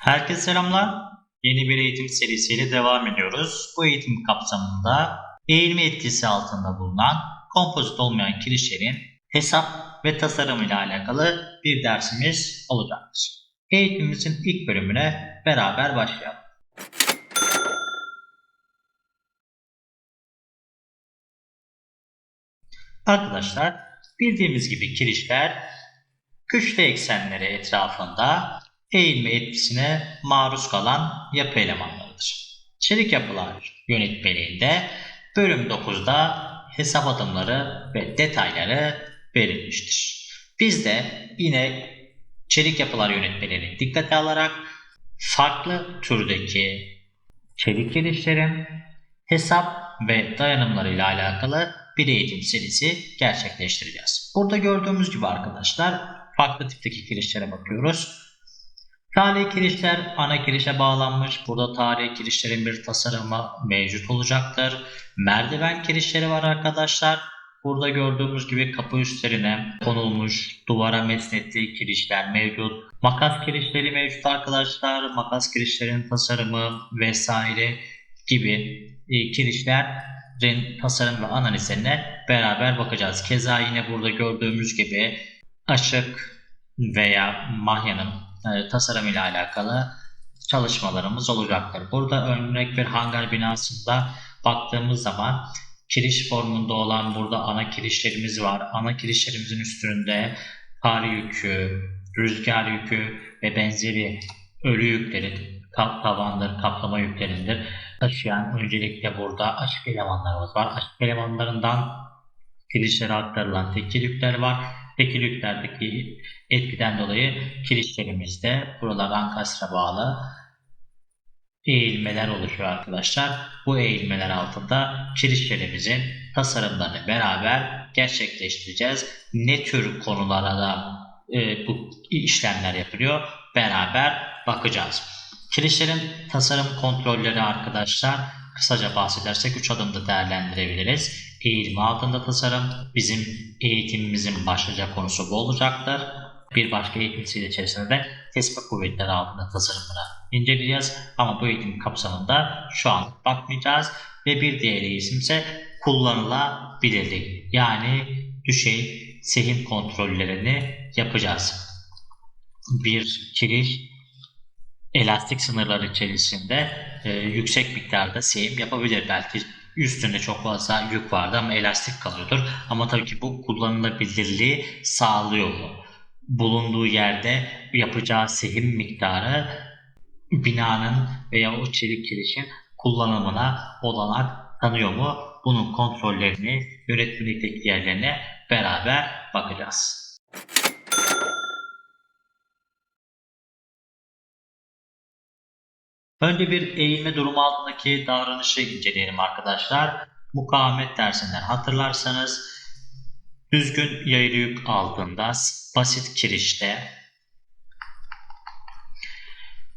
Herkese selamlar. Yeni bir eğitim serisiyle devam ediyoruz. Bu eğitim kapsamında eğilme etkisi altında bulunan kompozit olmayan kirişlerin hesap ve tasarımı ile alakalı bir dersimiz olacaktır. Eğitimimizin ilk bölümüne beraber başlayalım. Arkadaşlar bildiğimiz gibi kirişler güçlü eksenleri etrafında eğilme etkisine maruz kalan yapı elemanlarıdır. Çelik yapılar yönetmeliğinde bölüm 9'da hesap adımları ve detayları verilmiştir. Biz de yine çelik yapılar yönetmeliğini dikkate alarak farklı türdeki çelik girişlerin hesap ve dayanımlarıyla alakalı bir eğitim serisi gerçekleştireceğiz. Burada gördüğümüz gibi arkadaşlar farklı tipteki kirişlere bakıyoruz. Tarihi kirişler ana kirişe bağlanmış. Burada tarihi kirişlerin bir tasarımı mevcut olacaktır. Merdiven kirişleri var arkadaşlar. Burada gördüğümüz gibi kapı üstlerine konulmuş duvara mesnettiği kirişler mevcut. Makas kirişleri mevcut arkadaşlar. Makas kirişlerin tasarımı vesaire gibi e, kirişlerin tasarım ve analizlerine beraber bakacağız. Keza yine burada gördüğümüz gibi aşık veya mahyanın e, tasarım ile alakalı çalışmalarımız olacaktır. Burada örnek bir hangar binasında baktığımız zaman kiriş formunda olan burada ana kirişlerimiz var. Ana kirişlerimizin üstünde kar yükü, rüzgar yükü ve benzeri ölü yükleri, kap tavandır, kaplama yüklerindir. Taşıyan öncelikle burada açık elemanlarımız var. Açık elemanlarından kirişlere aktarılan tekil yükler var. Tekil yüklerdeki etkiden dolayı kirişlerimizde buralar ankastra bağlı eğilmeler oluşuyor arkadaşlar. Bu eğilmeler altında kirişlerimizin tasarımlarını beraber gerçekleştireceğiz. Ne tür konulara da e, bu işlemler yapılıyor beraber bakacağız. Kirişlerin tasarım kontrolleri arkadaşlar kısaca bahsedersek 3 adımda değerlendirebiliriz. Eğilme altında tasarım bizim eğitimimizin başlıca konusu bu olacaktır. Bir başka eğitim serisi içerisinde de tespit kuvvetleri altında tasarımını inceleyeceğiz. Ama bu eğitim kapsamında şu an bakmayacağız. Ve bir diğer eğitim ise kullanılabilirlik. Yani düşey sehim kontrollerini yapacağız. Bir kiriş elastik sınırları içerisinde e, yüksek miktarda sehim yapabilir. Belki üstünde çok fazla yük vardı ama elastik kalıyordur. Ama tabii ki bu kullanılabilirliği sağlıyor mu? Bulunduğu yerde yapacağı sehim miktarı binanın veya o çelik kirişin kullanımına olanak tanıyor mu? Bunun kontrollerini yönetmelikteki yerlerine beraber bakacağız. Önce bir eğilme durumu altındaki davranışı inceleyelim arkadaşlar. Mukavemet dersinden hatırlarsanız düzgün yaylı yük altında basit kirişte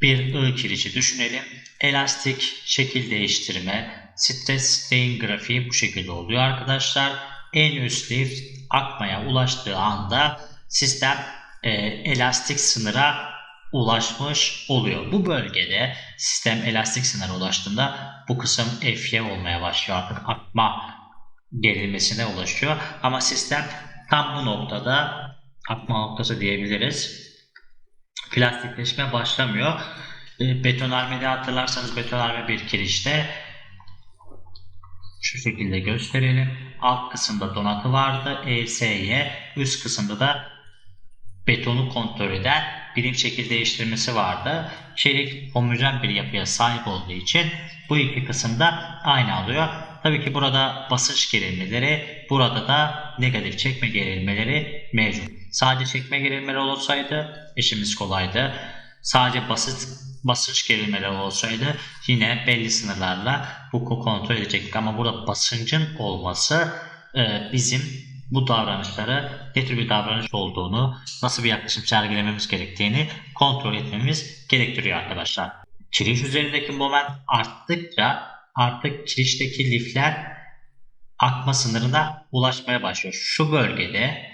bir I kirişi düşünelim. Elastik şekil değiştirme, stres strain grafiği bu şekilde oluyor arkadaşlar. En üst lift akmaya ulaştığı anda sistem e, elastik sınıra ulaşmış oluyor. Bu bölgede sistem elastik sınıra ulaştığında bu kısım F'ye olmaya başlıyor. Artık akma gerilmesine ulaşıyor. Ama sistem tam bu noktada akma noktası diyebiliriz. Plastikleşme başlamıyor. E, betonarmede hatırlarsanız betonarme bir kirişte şu şekilde gösterelim. Alt kısımda donatı vardı. ESY. Üst kısımda da betonu kontrol eden birim şekil değiştirmesi vardı. Çelik homojen bir yapıya sahip olduğu için bu iki kısımda aynı alıyor. Tabii ki burada basınç gerilmeleri, burada da negatif çekme gerilmeleri mevcut. Sadece çekme gerilmeleri olsaydı işimiz kolaydı. Sadece basit basınç gerilmeleri olsaydı yine belli sınırlarla bu kontrol edecektik. Ama burada basıncın olması e, bizim bu davranışları ne tür bir davranış olduğunu, nasıl bir yaklaşım sergilememiz gerektiğini kontrol etmemiz gerektiriyor arkadaşlar. Kiriş üzerindeki moment arttıkça artık kirişteki lifler akma sınırına ulaşmaya başlıyor. Şu bölgede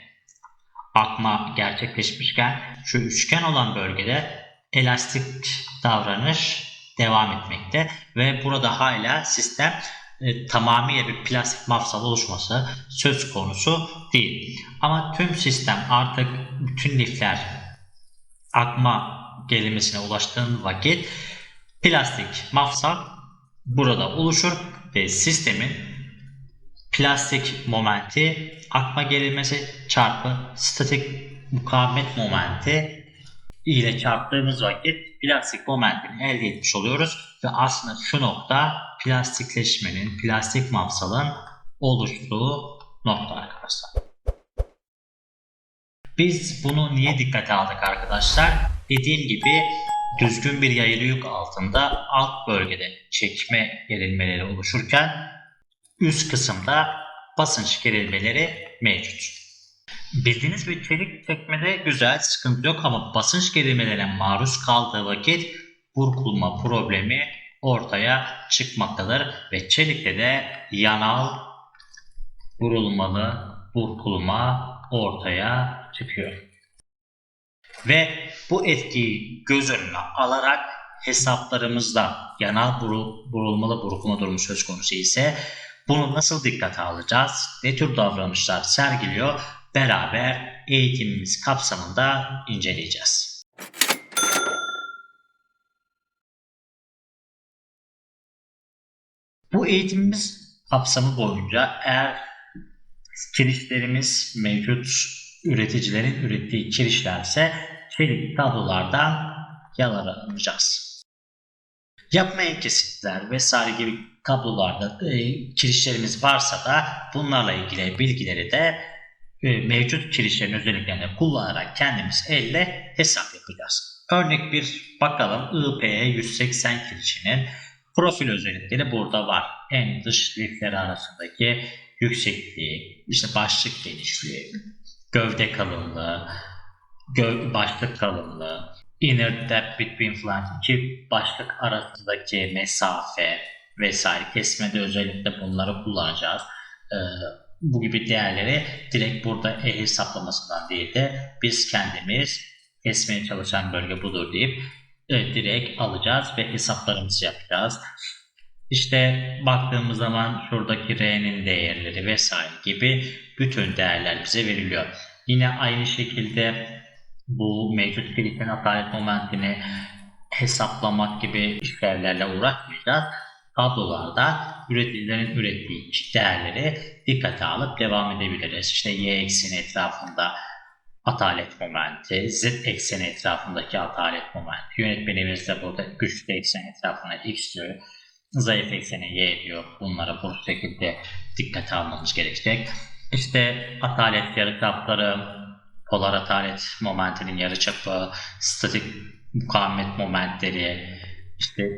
akma gerçekleşmişken şu üçgen olan bölgede elastik davranış devam etmekte ve burada hala sistem e, tamamıyla bir plastik mafsal oluşması söz konusu değil. Ama tüm sistem artık bütün lifler akma gerilmesine ulaştığın vakit plastik mafsal burada oluşur ve sistemin plastik momenti akma gerilmesi çarpı statik mukavemet momenti ile çarptığımız vakit plastik momentini elde etmiş oluyoruz ve aslında şu nokta plastikleşmenin, plastik mafsalın oluştuğu nokta arkadaşlar. Biz bunu niye dikkate aldık arkadaşlar? Dediğim gibi düzgün bir yayılı yük altında alt bölgede çekme gerilmeleri oluşurken üst kısımda basınç gerilmeleri mevcut. Bildiğiniz bir çelik çekmede güzel sıkıntı yok ama basınç gerilmelerine maruz kaldığı vakit burkulma problemi ortaya çıkmaktadır ve çelikte de yanal vurulmalı burkulma ortaya çıkıyor. Ve bu etkiyi göz önüne alarak hesaplarımızda yanal vurulmalı burkulma durumu söz konusu ise bunu nasıl dikkate alacağız? Ne tür davranışlar sergiliyor? Beraber eğitimimiz kapsamında inceleyeceğiz. Bu eğitimimiz kapsamı boyunca eğer kirişlerimiz mevcut üreticilerin ürettiği kirişlerse çelik tablolardan yararlanacağız. Yapmayan kesitler vesaire gibi kablolarda e, kirişlerimiz varsa da bunlarla ilgili bilgileri de mevcut kirişlerin özelliklerini kullanarak kendimiz elle hesap yapacağız. Örnek bir bakalım IPE 180 kirişinin profil özellikleri burada var. En dış lifleri arasındaki yüksekliği, işte başlık genişliği, gövde kalınlığı, gö başlık kalınlığı, inner depth between flange iki başlık arasındaki mesafe vesaire kesmede özellikle bunları kullanacağız. Ee, bu gibi değerleri direkt burada el hesaplamasından değil de biz kendimiz kesmeye çalışan bölge budur deyip e, direkt alacağız ve hesaplarımızı yapacağız. İşte baktığımız zaman şuradaki R'nin değerleri vesaire gibi bütün değerler bize veriliyor. Yine aynı şekilde bu mevcut kilitin hataret momentini hesaplamak gibi işlevlerle uğraşmayacağız. Tablolarda üreticilerin ürettiği değerleri dikkate alıp devam edebiliriz. İşte y ekseni etrafında atalet momenti, z ekseni etrafındaki atalet momenti. Yönetmenimiz de burada güçlü eksen etrafına x diyor zayıf ekseni y diyor. Bunlara bu şekilde dikkate almamız gerekecek. İşte atalet yarıçapları, polar atalet momentinin yarıçapı, statik mukavemet momentleri, işte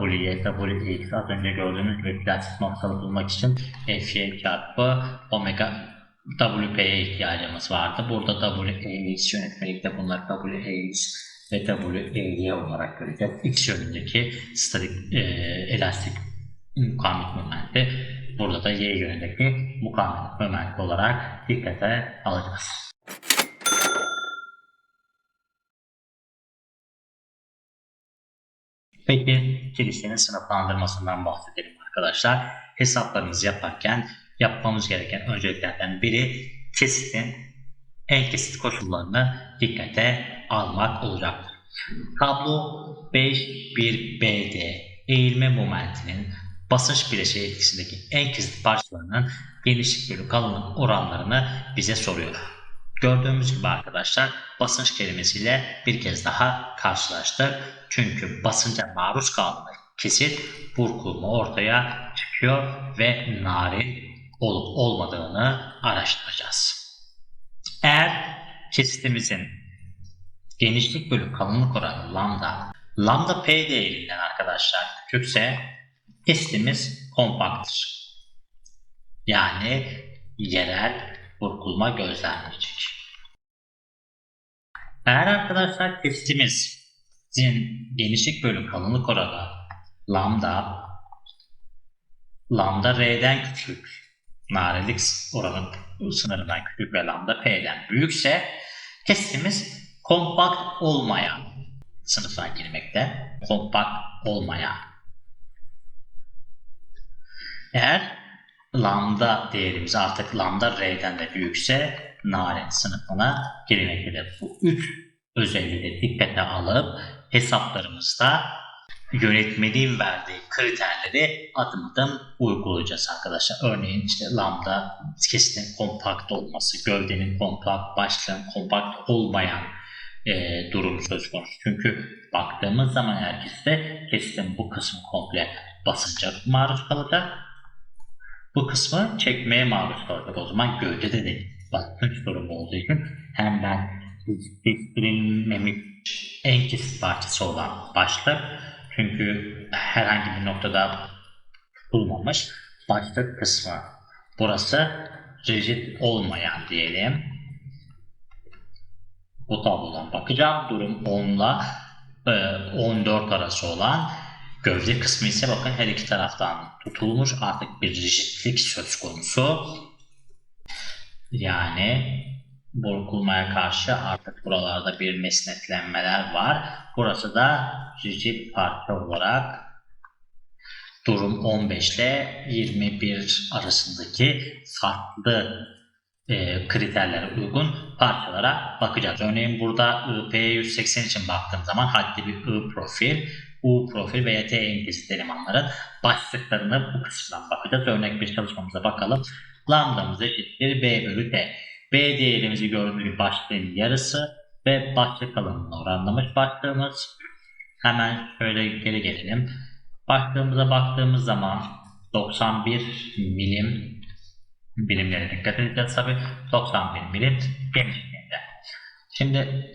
W'ye, Wx az önce gördüğünüz gibi plastik noktalı bulmak için Fy çarpı omega WP'ye ihtiyacımız vardı. Burada WX yönetmelikte bunlar WX ve W olarak göreceğiz. X yönündeki statik e, elastik mukavemet momenti burada da Y yönündeki mukavemet momenti olarak dikkate alacağız. Peki kilişlerin sınıflandırmasından bahsedelim arkadaşlar. Hesaplarımızı yaparken yapmamız gereken önceliklerden biri kesitin en kesit koşullarını dikkate almak olacaktır. Tablo 5-1-BD eğilme momentinin basınç bileşiği etkisindeki en kesit parçalarının genişlik bölü kalınlık oranlarını bize soruyor. Gördüğümüz gibi arkadaşlar basınç kelimesiyle bir kez daha karşılaştık. Çünkü basınca maruz kalan kesit burkulma ortaya çıkıyor ve narin olup olmadığını araştıracağız. Eğer kesitimizin genişlik bölü kalınlık oranı lambda, lambda p değerinden arkadaşlar küçükse kesitimiz kompakttır. Yani yerel burkulma gözlenmeyecek. Eğer arkadaşlar kesitimizin genişlik bölü kalınlık oranı lambda lambda r'den küçük narelik oranı sınırından küçük ve lambda p'den büyükse kesitimiz kompakt olmayan sınıfına girmekte. Kompakt olmayan. Eğer lambda değerimiz artık lambda R'den de büyükse narin sınıfına girmektedir. Bu üç özelliği de dikkate alıp hesaplarımızda yönetmeliğin verdiği kriterleri adım adım uygulayacağız arkadaşlar. Örneğin işte lambda kesinin kompakt olması, gövdenin kompakt, başlığın kompakt olmayan e, durum söz konusu. Çünkü baktığımız zaman herkeste kesinin bu kısmı komple basınca maruz kalacak. Bu kısmı çekmeye maruz kalacak. O zaman gövdede de basınç durumu olduğu için hemen bilinmemiş en kesit parçası olan başlık çünkü herhangi bir noktada tutulmamış başlık kısmı. Burası rigid olmayan diyelim. Bu tablodan bakacağım. Durum 10 ile 14 arası olan gövde kısmı ise bakın her iki taraftan tutulmuş. Artık bir rigidlik söz konusu. Yani burkulmaya karşı artık buralarda bir mesnetlenmeler var. Burası da rigid parça olarak durum 15 ile 21 arasındaki farklı e, kriterlere uygun parçalara bakacağız. Örneğin burada IP180 için baktığım zaman haddi bir I profil, U profil veya T implizit elemanların başlıklarını bu kısımdan bakacağız. Örnek bir çalışmamıza bakalım. Lambdamız eşittir B bölü T. B değerimizi gördüğümüz gibi başlığın yarısı ve başlık alanını oranlamış başlığımız. Hemen şöyle geri gelelim. Başlığımıza baktığımız zaman 91 milim birimlere dikkat edeceğiz tabi. 91 milim genişliğinde. Şimdi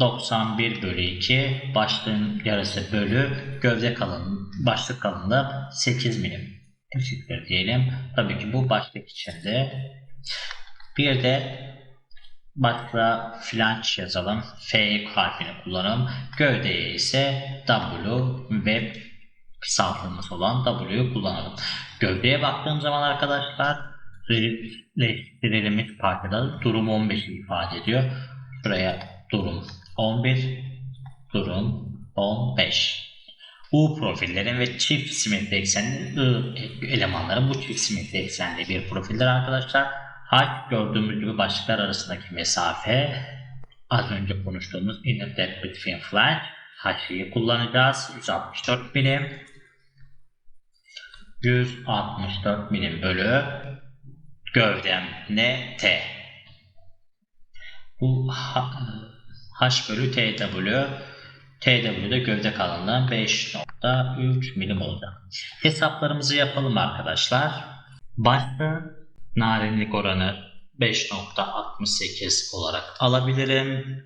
91 bölü 2 başlığın yarısı bölü gövde kalın başlık kalınlığı 8 milim eşittir diyelim. Tabii ki bu başlık içinde bir de başlığa flanç yazalım. F harfini kullanalım. Gövdeye ise W ve kısaltılması olan W'yu kullanalım. Gövdeye baktığım zaman arkadaşlar rigidleştirilmiş parçalar durum 15'i ifade ediyor. Şuraya durum 11, durum 15. U profillerin ve çift simetri eksenli I elemanların bu çift simetri eksenli bir profiller arkadaşlar. H gördüğümüz gibi başlıklar arasındaki mesafe az önce konuştuğumuz inner depth between flange H'yi kullanacağız. 164 milim 164 milim bölü gövdem ne T. Bu H bölü TW TW'de gövde kalınlığı 5.3 milim olacak. Hesaplarımızı yapalım arkadaşlar. Başta narinlik oranı 5.68 olarak alabilirim.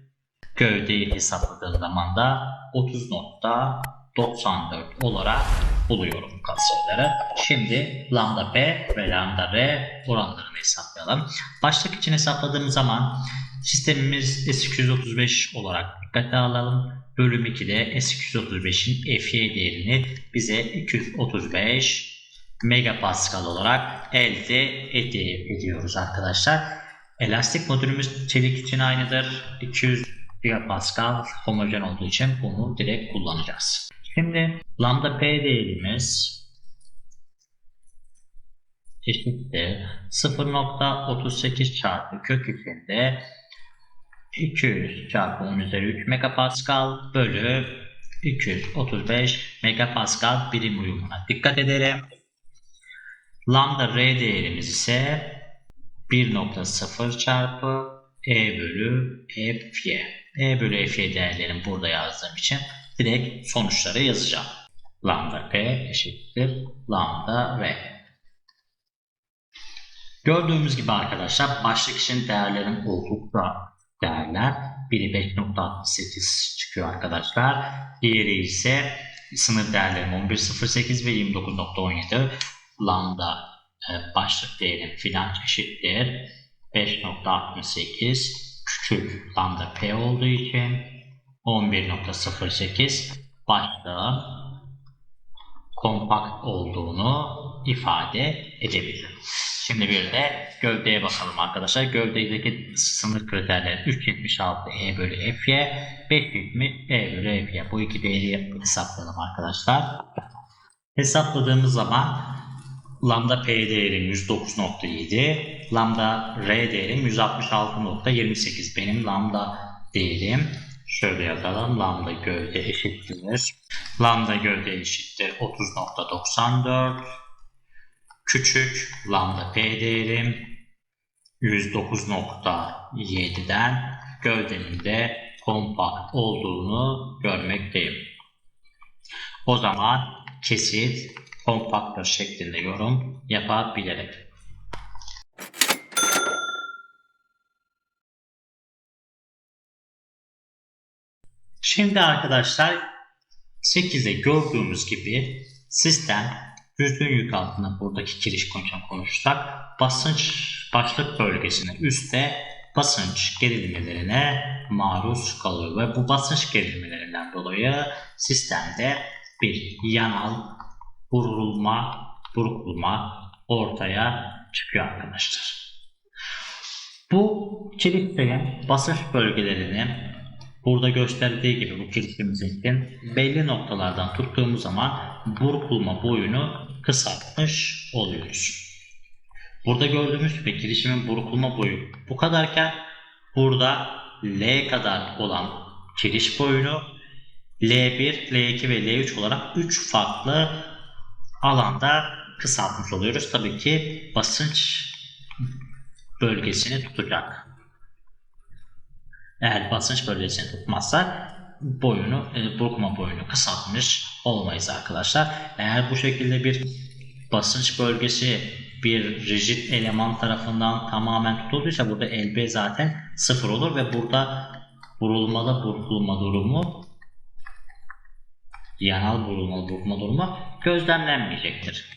Gövdeyi hesapladığım zaman da 30.94 olarak buluyorum katsayıları. Şimdi lambda B ve lambda R oranlarını hesaplayalım. Başlık için hesapladığım zaman sistemimiz S235 olarak dikkate alalım. Bölüm 2'de S235'in FY değerini bize 235 megapascal olarak elde ediyoruz arkadaşlar. Elastik modülümüz çelik için aynıdır. 200 gigapascal homojen olduğu için bunu direkt kullanacağız. Şimdi lambda p değerimiz eşittir 0.38 çarpı kök içinde 200 çarpı 10 üzeri 3 megapascal bölü 235 megapascal birim uyumuna dikkat edelim. Lambda R değerimiz ise 1.0 çarpı E bölü Fy. E bölü Fy değerlerini burada yazdığım için direkt sonuçları yazacağım. Lambda P eşittir lambda R. Gördüğümüz gibi arkadaşlar başlık için değerlerin oldukça değerler. Biri 5.68 çıkıyor arkadaşlar. Diğeri ise sınır değerlerim 11.08 ve 29.17 lambda e, başlık değerim filan eşittir 5.68 küçük lambda p olduğu için 11.08 başlığın kompakt olduğunu ifade edebilir. Şimdi bir de gövdeye bakalım arkadaşlar. Gövdedeki sınır kriterleri 376 E bölü Fy, 570 E bölü Fy. Bu iki değeri hesaplayalım arkadaşlar. Hesapladığımız zaman lambda P değerim 109.7, lambda R değerim 166.28. Benim lambda değerim şöyle yazalım. Lambda gövde eşittir. Lambda gövde eşittir 30.94. Küçük lambda P değerim 109.7'den gövdenin de kompakt olduğunu görmekteyim. O zaman kesit kompaktır şeklinde yorum yapabilirim. Şimdi arkadaşlar 8'de gördüğümüz gibi sistem düzgün yük altında buradaki giriş konusunu konuşsak basınç başlık bölgesine üstte basınç gerilmelerine maruz kalıyor ve bu basınç gerilmelerinden dolayı sistemde bir yanal vurulma, burkulma ortaya çıkıyor arkadaşlar. Bu kilitleyen basınç bölgelerini burada gösterdiği gibi bu kilitlimizin belli noktalardan tuttuğumuz zaman burkulma boyunu kısaltmış oluyoruz. Burada gördüğümüz gibi girişimin burkulma boyu bu kadarken burada L kadar olan giriş boyunu L1, L2 ve L3 olarak 3 farklı alanda kısaltmış oluyoruz. Tabii ki basınç bölgesini tutacak. Eğer basınç bölgesini tutmazsa boyunu, e, burkma boyunu kısaltmış olmayız arkadaşlar. Eğer bu şekilde bir basınç bölgesi bir rigid eleman tarafından tamamen tutulduysa burada LB zaten sıfır olur ve burada vurulmalı burkulma durumu yanal vurulmalı burkulma durumu gözlemlenmeyecektir.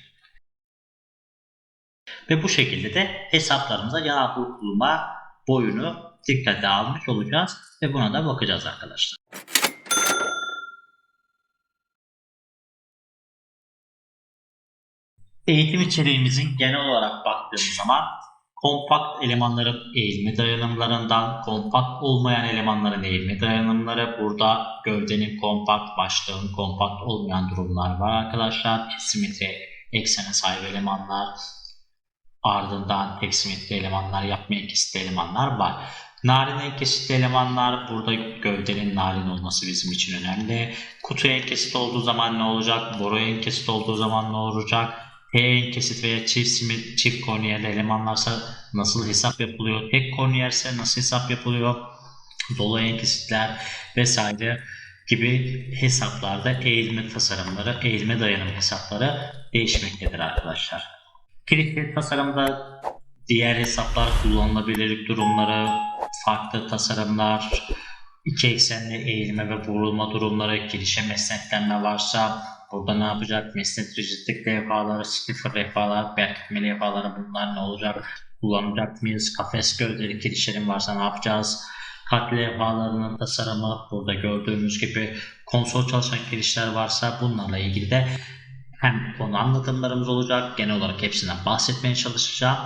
Ve bu şekilde de hesaplarımıza yanal burkulma boyunu dikkate almış olacağız ve buna da bakacağız arkadaşlar. Eğitim içeriğimizin genel olarak baktığımız zaman kompakt elemanların eğilme dayanımlarından kompakt olmayan elemanların eğilme dayanımları burada gövdenin kompakt, başlığın kompakt olmayan durumlar var arkadaşlar. Simetri eksene sahip elemanlar, ardından tek simetri elemanlar, yapmayan kesitli elemanlar var. Narin en kesitli elemanlar burada gövdenin narin olması bizim için önemli. Kutu en kesit olduğu zaman ne olacak? Boru en kesit olduğu zaman ne olacak? T kesit veya çift simit, çift korniyerli elemanlarsa nasıl hesap yapılıyor? Tek korniyerse nasıl hesap yapılıyor? Dolu en kesitler vesaire gibi hesaplarda eğilme tasarımları, eğilme dayanım hesapları değişmektedir arkadaşlar. Kilitli tasarımda diğer hesaplar kullanılabilirlik durumları, farklı tasarımlar, iki eksenli eğilme ve vurulma durumları, girişe mesnetlenme varsa burada ne yapacak? Mesnet rigidlik levhaları, stiffer levhalar, berkitme levhaları bunlar ne olacak? Kullanacak mıyız? Kafes gövdeli kirişlerin varsa ne yapacağız? Kat levhalarının tasarımı burada gördüğümüz gibi konsol çalışan kirişler varsa bunlarla ilgili de hem konu anlatımlarımız olacak. Genel olarak hepsinden bahsetmeye çalışacağım.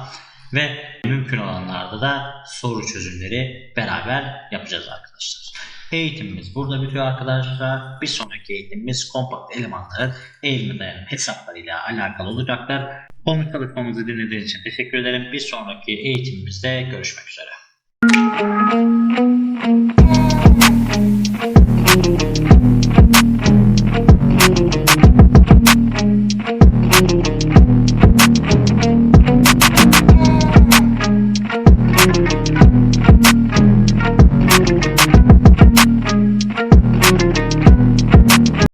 Ve mümkün olanlarda da soru çözümleri beraber yapacağız arkadaşlar. Eğitimimiz burada bitiyor arkadaşlar. Bir sonraki eğitimimiz kompakt elemanların eğilme dayanım hesaplarıyla alakalı olacaklar. Konu çalışmamızı dinlediğiniz için teşekkür ederim. Bir sonraki eğitimimizde görüşmek üzere.